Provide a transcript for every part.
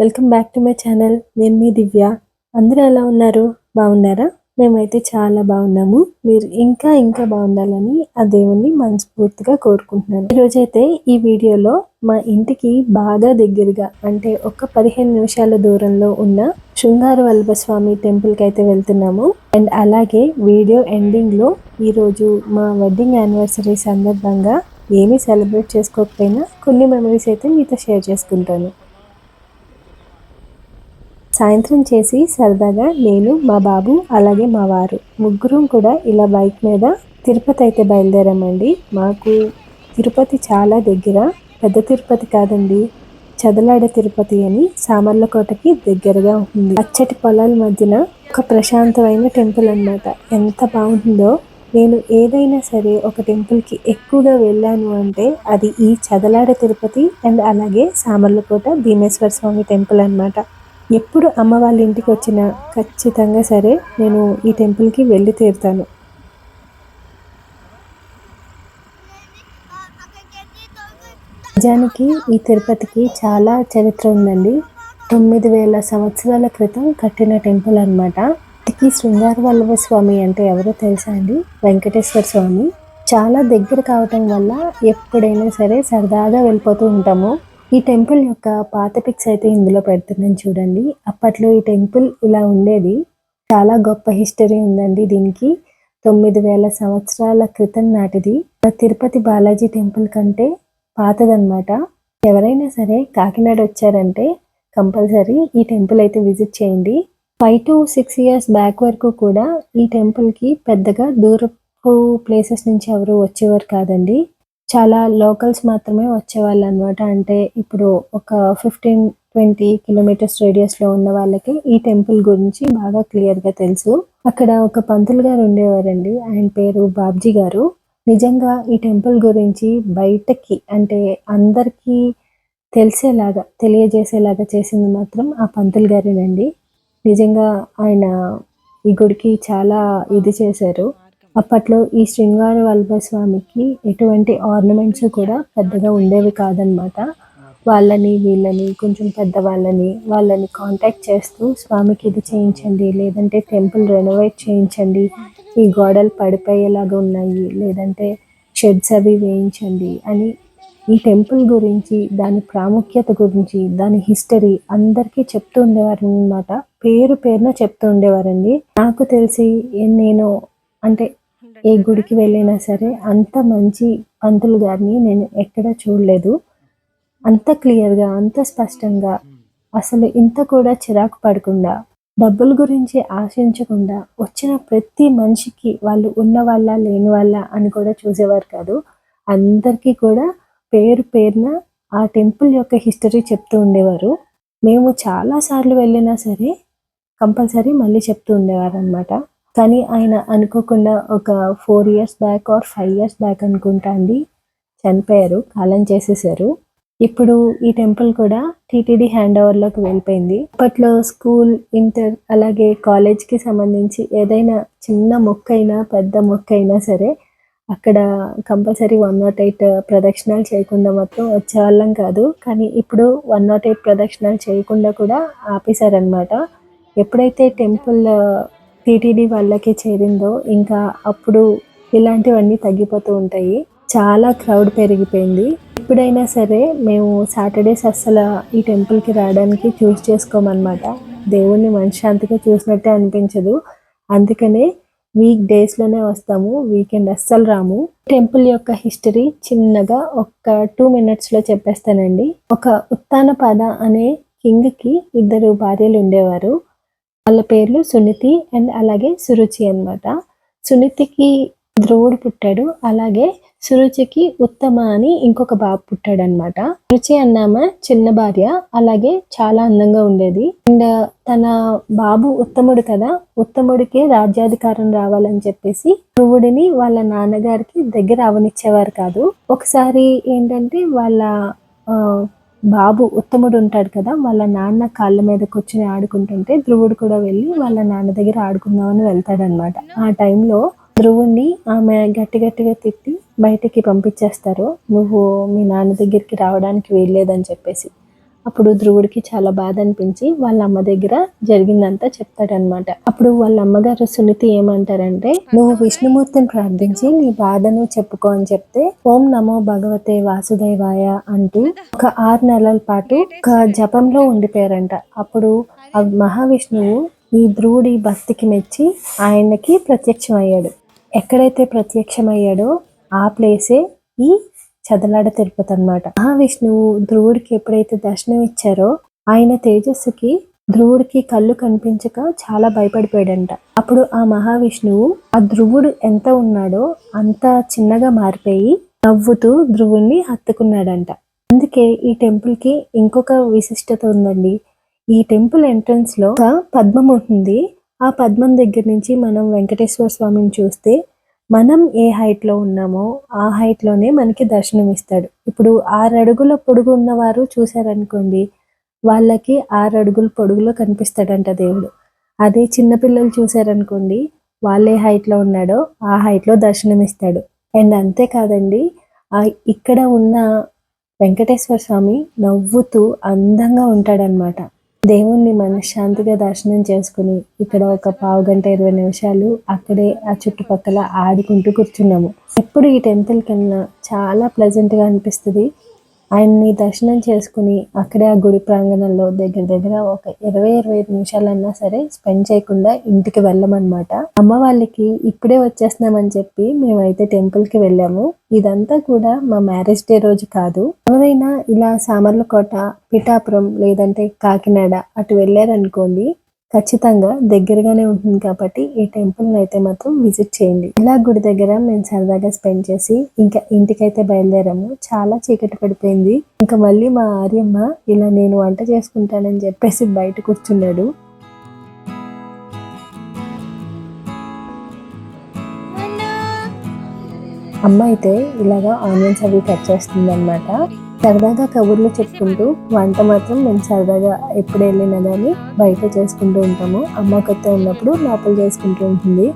Welcome back to my channel. నేను మీ దివ్య. అందరూ ఎలా ఉన్నారు? బాగున్నారా? మేమైతే చాలా బాగున్నాము. మీరు ఇంకా ఇంకా బాగుండాలని ఆ దేవుణ్ణి మనస్ఫూర్తిగా కోరుకుంటున్నాను. ఈరోజైతే ఈ వీడియోలో మా ఇంటికి బాగా దగ్గరగా అంటే ఒక పదిహేను నిమిషాల దూరంలో ఉన్న శృంగార వల్లభ స్వామి టెంపుల్కి అయితే వెళ్తున్నాము. అండ్ అలాగే వీడియో ఎండింగ్లో ఈరోజు మా వెడ్డింగ్ యానివర్సరీ సందర్భంగా ఏమీ సెలబ్రేట్ చేసుకోకపోయినా కొన్ని మెమరీస్ అయితే మీతో షేర్ చేసుకుంటాను. సాయంత్రం చేసి సరదాగా నేను మా బాబు అలాగే మా వారు ముగ్గురం కూడా ఇలా బైక్ మీద తిరుపతి అయితే బయలుదేరామండి. మాకు తిరుపతి చాలా దగ్గర పెద్ద తిరుపతి కాదండి చదలాడ తిరుపతి అని సామర్లకోటకి దగ్గరగా ఉంటుంది అచ్చటి పొలాల మధ్యన ఒక ప్రశాంతమైన టెంపుల్ అన్నమాట. ఎంత బాగుంటుందో. నేను ఏదైనా సరే ఒక టెంపుల్కి ఎక్కువగా వెళ్ళాను అంటే అది ఈ చదలాడ తిరుపతి అండ్ అలాగే సామర్లకోట భీమేశ్వర స్వామి టెంపుల్ అన్నమాట. ఎప్పుడు అమ్మ వాళ్ళ ఇంటికి వచ్చినా ఖచ్చితంగా సరే నేను ఈ టెంపుల్కి వెళ్ళి తీరుతాను. నిజానికి ఈ తిరుపతికి చాలా చరిత్ర ఉందండి. తొమ్మిది వేల సంవత్సరాల క్రితం కట్టిన టెంపుల్ అనమాట ఈ శృంగార వల్లభ స్వామి అంటే ఎవరో తెలుసా అండి? వెంకటేశ్వర స్వామి. చాలా దగ్గర కావటం వల్ల ఎప్పుడైనా సరే సరదాగా వెళ్ళిపోతూ ఉంటాము. ఈ టెంపుల్ యొక్క పాత పిక్స్ అయితే ఇందులో పెడుతున్నాను చూడండి. అప్పట్లో ఈ టెంపుల్ ఇలా ఉండేది. చాలా గొప్ప హిస్టరీ ఉందండి దీనికి. తొమ్మిది వేల సంవత్సరాల క్రితం నాటిది. తిరుపతి బాలాజీ టెంపుల్ కంటే పాతదన్నమాట. ఎవరైనా సరే కాకినాడ వచ్చారంటే కంపల్సరీ ఈ టెంపుల్ అయితే విజిట్ చేయండి. Five to six years back వరకు కూడా ఈ టెంపుల్కి పెద్దగా దూరపు ప్లేసెస్ నుంచి ఎవరు వచ్చేవారు కాదండి. చాలా లోకల్స్ మాత్రమే వచ్చేవాళ్ళు అనమాట అంటే ఇప్పుడు ఒక ఫిఫ్టీన్ ట్వంటీ కిలోమీటర్స్ రేడియస్లో ఉన్న వాళ్ళకి ఈ టెంపుల్ గురించి బాగా క్లియర్గా తెలుసు. అక్కడ ఒక పంతులు గారు ఉండేవారండి. ఆయన పేరు బాబ్జీ గారు. నిజంగా ఈ టెంపుల్ గురించి బయటకి అంటే అందరికీ తెలిసేలాగా తెలియజేసేలాగా చేసింది మాత్రం ఆ పంతులు గారేనండి. నిజంగా ఆయన ఈ గుడికి చాలా ఇది చేశారు. అప్పట్లో ఈ శృంగార వల్లభ స్వామికి ఎటువంటి ఆర్నమెంట్స్ కూడా పెద్దగా ఉండేవి కాదనమాట వాళ్ళని వీళ్ళని కొంచెం పెద్దవాళ్ళని వాళ్ళని కాంటాక్ట్ చేస్తూ స్వామికి ఇది చేయించండి లేదంటే టెంపుల్ రెనోవేట్ చేయించండి ఈ గోడలు పడిపోయేలాగా ఉన్నాయి లేదంటే షెడ్స్ అవి వేయించండి అని ఈ టెంపుల్ గురించి దాని ప్రాముఖ్యత గురించి దాని హిస్టరీ అందరికీ చెప్తూ ఉండేవారు అనమాట పేరు పేరున చెప్తూ ఉండేవారండి. నాకు తెలిసి నేను అంటే ఏ గుడికి వెళ్ళినా సరే అంత మంచి పంతులు గారిని నేను ఎక్కడ చూడలేదు. అంత క్లియర్గా అంత స్పష్టంగా అసలు ఇంత కూడా చిరాకు పడకుండా డబ్బుల గురించి ఆశించకుండా వచ్చిన ప్రతి మనిషికి వాళ్ళు ఉన్న వాళ్ళ లేని వాళ్ళ అని కూడా చూసేవారు కాదు. అందరికీ కూడా పేరు పేరున ఆ టెంపుల్ యొక్క హిస్టరీ చెప్తూ ఉండేవారు. మేము చాలాసార్లు వెళ్ళినా సరే కంపల్సరీ మళ్ళీ చెప్తూ ఉండేవారు అనమాట కానీ ఆయన అనుకోకుండా ఒక four years back or five years back అనుకుంటా అండి చనిపోయారు కాలం చేసేసారు. ఇప్పుడు ఈ టెంపుల్ కూడా టీటీడీ హ్యాండ్ ఓవర్లోకి వెళ్ళిపోయింది. అప్పట్లో స్కూల్ ఇంటర్ అలాగే కాలేజ్కి సంబంధించి ఏదైనా చిన్న మొక్క అయినా పెద్ద మొక్క అయినా సరే అక్కడ కంపల్సరీ వన్ నాట్ ఎయిట్ ప్రదక్షిణాలు చేయకుండా మొత్తం వచ్చేవాళ్ళం కాదు. కానీ ఇప్పుడు వన్ నాట్ ఎయిట్ ప్రదక్షిణాలు చేయకుండా కూడా ఆపేశారనమాట ఎప్పుడైతే టెంపుల్ టీటీడీ వాళ్ళకి చేరిందో ఇంకా అప్పుడు ఇలాంటివన్నీ తగ్గిపోతూ ఉంటాయి. చాలా క్రౌడ్ పెరిగిపోయింది. ఎప్పుడైనా సరే మేము సాటర్డేస్ అస్సలు ఈ టెంపుల్కి రావడానికి చూస్ చేసుకోమన్నమాట. దేవుణ్ణి మనశ్శాంతిగా చూసినట్టే అనిపించదు. అందుకనే వీక్ డేస్లోనే వస్తాము వీకెండ్ అస్సలు రాము. టెంపుల్ యొక్క హిస్టరీ చిన్నగా ఒక టూ మినిట్స్లో చెప్పేస్తానండి. ఒక ఉత్తానపాద అనే కింగ్కి ఇద్దరు భార్యలు ఉండేవారు. వాళ్ళ పేర్లు సునీతి అండ్ అలాగే సురుచి అనమాట సునీతికి ధ్రువుడు పుట్టాడు. అలాగే సురుచికి ఉత్తమ అని ఇంకొక బాబు పుట్టాడు అనమాట రుచి అన్నామ చిన్న భార్య. అలాగే చాలా అందంగా ఉండేది. అండ్ తన బాబు ఉత్తముడు కదా. ఉత్తముడికి రాజ్యాధికారం రావాలని చెప్పేసి ధ్రువుడిని వాళ్ళ నాన్నగారికి దగ్గర అవనిచ్చేవారు కాదు. ఒకసారి ఏంటంటే వాళ్ళ బాబు ఉత్తముడు ఉంటాడు కదా వాళ్ళ నాన్న కాళ్ళ మీద కూర్చుని ఆడుకుంటుంటే ధ్రువుడు కూడా వెళ్ళి వాళ్ళ నాన్న దగ్గర ఆడుకుందామని వెళ్తాడనమాట ఆ టైంలో ధ్రువుణ్ణి ఆమె గట్టి గట్టిగా తిట్టి బయటికి పంపించేస్తారు. నువ్వు మీ నాన్న దగ్గరికి రావడానికి వీల్లేదని చెప్పేసి. అప్పుడు ధ్రువుడికి చాలా బాధ అనిపించి వాళ్ళ అమ్మ దగ్గర జరిగిందంతా చెప్తాడనమాట అప్పుడు వాళ్ళ అమ్మగారు సునీతి ఏమంటారంటే నువ్వు విష్ణుమూర్తిని ప్రార్థించి నీ బాధను చెప్పుకో అని చెప్తే ఓం నమో భగవతే వాసుదేవాయ అంటూ ఒక ఆరు నెలల పాటు ఒక జపంలో ఉండిపోయారంట. అప్పుడు ఆ మహావిష్ణువు ఈ ధ్రువుడి భక్తికి మెచ్చి ఆయనకి ప్రత్యక్షమయ్యాడు. ఎక్కడైతే ప్రత్యక్షమయ్యాడో ఆ ప్లేసే ఈ చదలాడ తిరుపతి అనమాట మహావిష్ణువు ధ్రువుడికి ఎప్పుడైతే దర్శనం ఇచ్చారో ఆయన తేజస్సుకి ధ్రువుడికి కళ్ళు కనిపించక చాలా భయపడిపోయాడంట. అప్పుడు ఆ మహావిష్ణువు ఆ ధ్రువుడు ఎంత ఉన్నాడో అంత చిన్నగా మారిపోయి నవ్వుతూ ధ్రువుణ్ణి హత్తుకున్నాడంట. అందుకే ఈ టెంపుల్కి ఇంకొక విశిష్టత ఉందండి. ఈ టెంపుల్ ఎంట్రన్స్లో ఒక పద్మం ఉంటుంది. ఆ పద్మం దగ్గర నుంచి మనం వెంకటేశ్వర స్వామిని చూస్తే మనం ఏ హైట్లో ఉన్నామో ఆ హైట్లోనే మనకి దర్శనం ఇస్తాడు. ఇప్పుడు ఆరు అడుగుల పొడుగు ఉన్నవారు చూశారనుకోండి వాళ్ళకి ఆరు అడుగుల పొడుగులో కనిపిస్తాడంట దేవుడు. అదే చిన్నపిల్లలు చూశారనుకోండి వాళ్ళే హైట్లో ఉన్నాడో ఆ హైట్లో దర్శనం ఇస్తాడు. అండ్ అంతేకాదండి ఆ ఇక్కడ ఉన్న వెంకటేశ్వర స్వామి నవ్వుతూ అందంగా ఉంటాడనమాట. దేవుణ్ణి మనశ్శాంతిగా దర్శనం చేసుకుని ఇక్కడ ఒక పావు గంట ఇరవై నిమిషాలు అక్కడే ఆ చుట్టుపక్కల ఆడుకుంటూ కూర్చున్నాము. ఎప్పుడు ఈ టెంపుల్కి వెళ్ళినా చాలా ప్లెజెంట్గా అనిపిస్తుంది. ఆయన్ని దర్శనం చేసుకుని అక్కడే ఆ గుడి ప్రాంగణంలో దగ్గర దగ్గర ఒక ఇరవై ఇరవై ఐదు నిమిషాలన్నా సరే స్పెండ్ చేయకుండా ఇంటికి వెళ్ళమన్నమాట. అమ్మ వాళ్ళకి ఇప్పుడే వచ్చేస్తున్నామని చెప్పి మేమైతే టెంపుల్కి వెళ్ళాము. ఇదంతా కూడా మా మ్యారేజ్ డే రోజు కాదు. ఎవరైనా ఇలా సామర్లకోట పిఠాపురం లేదంటే కాకినాడ అటు వెళ్ళారనుకోండి ఖచ్చితంగా దగ్గరగానే ఉంటుంది కాబట్టి ఈ టెంపుల్ అయితే మాత్రం విజిట్ చేయండి. ఇలా గుడి దగ్గర మేము సరదాగా స్పెండ్ చేసి ఇంకా ఇంటికైతే బయలుదేరాము. చాలా చీకటి పడిపోయింది. ఇంకా మళ్ళీ మా ఆర్యమ్మ ఇలా నేను వంట చేసుకుంటానని చెప్పేసి బయట కూర్చున్నాడు. అమ్మ అయితే ఇలాగా ఆనియన్స్ అవి కట్ చేస్తుంది అనమాట సరదాగా కబుర్లు చెప్పుకుంటూ వంట మాత్రం మేము సరదాగా ఎప్పుడు వెళ్ళినా కానీ బయట చేసుకుంటూ ఉంటాము. అమ్మ కొత్త ఉన్నప్పుడు లోపల చేసుకుంటూ ఉంటుంది.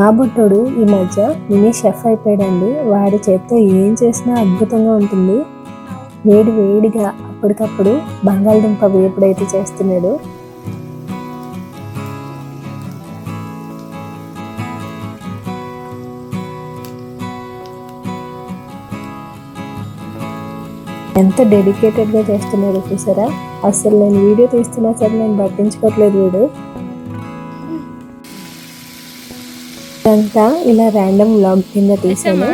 మా బుట్టోడు ఈ మధ్య మినీ షెఫ్ అయిపోయాడండి. వాడి చేత్తో ఏం చేసినా అద్భుతంగా ఉంటుంది. వేడి వేడిగా అప్పటికప్పుడు బంగాళదుంప వేపుడైతే చేస్తున్నాడు. ఎంత డెడికేటెడ్గా చేస్తున్నాడో చూసారా? అసలు నేను వీడియో తీస్తున్నా సరే నేను పట్టించుకోవట్లేదు వీడు. ఇదంతా ఇలా ర్యాండమ్ వ్లాగ్ కింద తీసాను.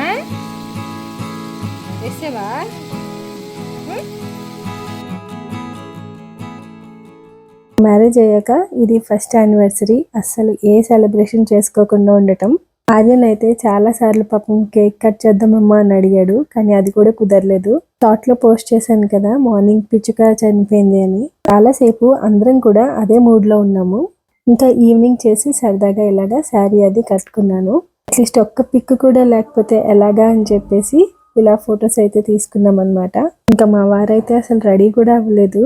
మ్యారేజ్ అయ్యాక ఇది ఫస్ట్ యానివర్సరీ అస్సలు ఏ సెలబ్రేషన్ చేసుకోకుండా ఉండటం. ఆర్యన్ అయితే చాలా సార్లు పాపం కేక్ కట్ చేద్దామమ్మా అని అడిగాడు కానీ అది కూడా కుదరలేదు. థాట్లో పోస్ట్ చేశాను కదా మార్నింగ్ పిచ్చుక చనిపోయింది అని. చాలాసేపు అందరం కూడా అదే మూడ్లో ఉన్నాము. ఇంకా ఈవినింగ్ చేసి సరదాగా ఇలాగా శారీ అది కట్టుకున్నాను. అట్లీస్ట్ ఒక్క పిక్ కూడా లేకపోతే ఎలాగా అని చెప్పేసి ఇలా ఫొటోస్ అయితే తీసుకున్నాం అనమాట ఇంకా మా వారైతే అసలు రెడీ కూడా అవ్వలేదు.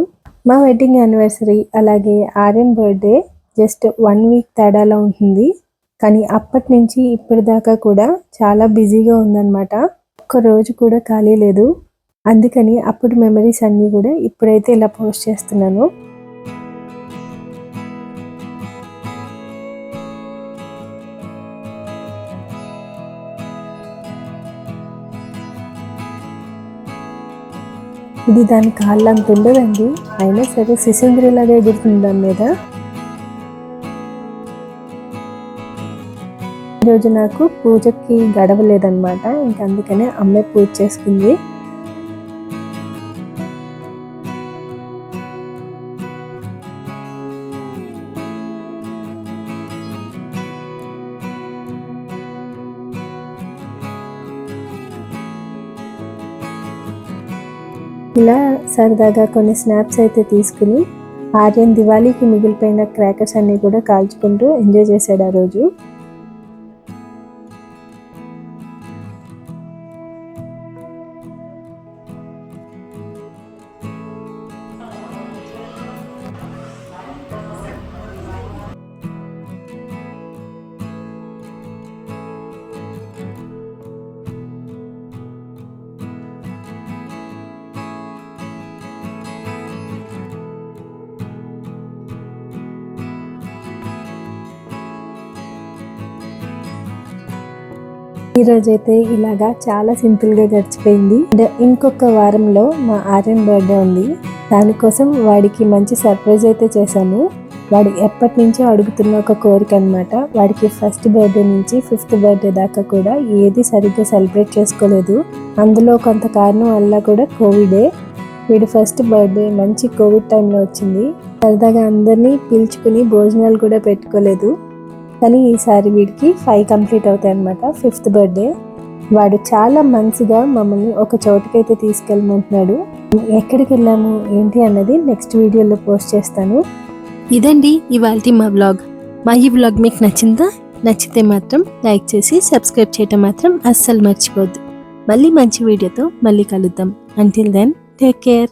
మా వెడ్డింగ్ యానివర్సరీ అలాగే Aryan birthday just one week తేడాలో ఉంటుంది. కానీ అప్పటి నుంచి ఇప్పటిదాకా కూడా చాలా బిజీగా ఉందన్నమాట. ఒక్క రోజు కూడా ఖాళీ లేదు. అందుకని అప్పుడు మెమరీస్ అన్నీ కూడా ఇప్పుడైతే ఇలా పోస్ట్ చేస్తున్నాను. ఇది దాని కాళ్ళు అంత ఉండదండి. అయినా సరే శిశుంద్రిలాగా ఎగురుతుంది దాని మీద. ఈరోజు నాకు పూజకి గడవలేదనమాట ఇంక అందుకనే అమ్మే పూజ చేసుకుంది. ఇలా సరదాగా కొన్ని స్నాప్స్ అయితే తీసుకుని ఆర్యన్ దివాళీకి మిగిలిపోయిన క్రాకర్స్ అన్ని కూడా కాల్చుకుంటూ ఎంజాయ్ చేశాడు ఆ రోజు. ఈ రోజైతే ఇలాగా చాలా సింపుల్గా గడిచిపోయింది. అండ్ ఇంకొక వారంలో మా ఆర్యన్ బర్త్డే ఉంది. దానికోసం వాడికి మంచి సర్ప్రైజ్ అయితే చేశాను. వాడు ఎప్పటి నుంచో అడుగుతున్న ఒక కోరిక అనమాట వాడికి ఫస్ట్ బర్త్డే నుంచి ఫిఫ్త్ బర్త్డే దాకా కూడా ఏది సరిగ్గా సెలబ్రేట్ చేసుకోలేదు. అందులో కొంత కారణం వల్ల కూడా కోవిడే. వీడి ఫస్ట్ బర్త్డే మంచి కోవిడ్ టైంలో వచ్చింది. సరదాగా అందరినీ పిలుచుకుని భోజనాలు కూడా పెట్టుకోలేదు. కానీ ఈసారి వీడికి ఫైవ్ కంప్లీట్ అవుతాయి అనమాట ఫిఫ్త్ బర్త్డే వాడు చాలా మంచిగా మమ్మల్ని ఒక చోటుకైతే తీసుకెళ్ళమంటున్నాడు. ఎక్కడికి వెళ్ళాము ఏంటి అన్నది నెక్స్ట్ వీడియోలో పోస్ట్ చేస్తాను. ఇదండి ఇవాళ మా వ్లాగ్ మా ఈ వ్లాగ్ మీకు నచ్చిందా? నచ్చితే మాత్రం లైక్ చేసి సబ్స్క్రైబ్ చేయటం మాత్రం అస్సలు మర్చిపోద్దు. మళ్ళీ మంచి వీడియోతో మళ్ళీ కలుద్దాం. Until then take care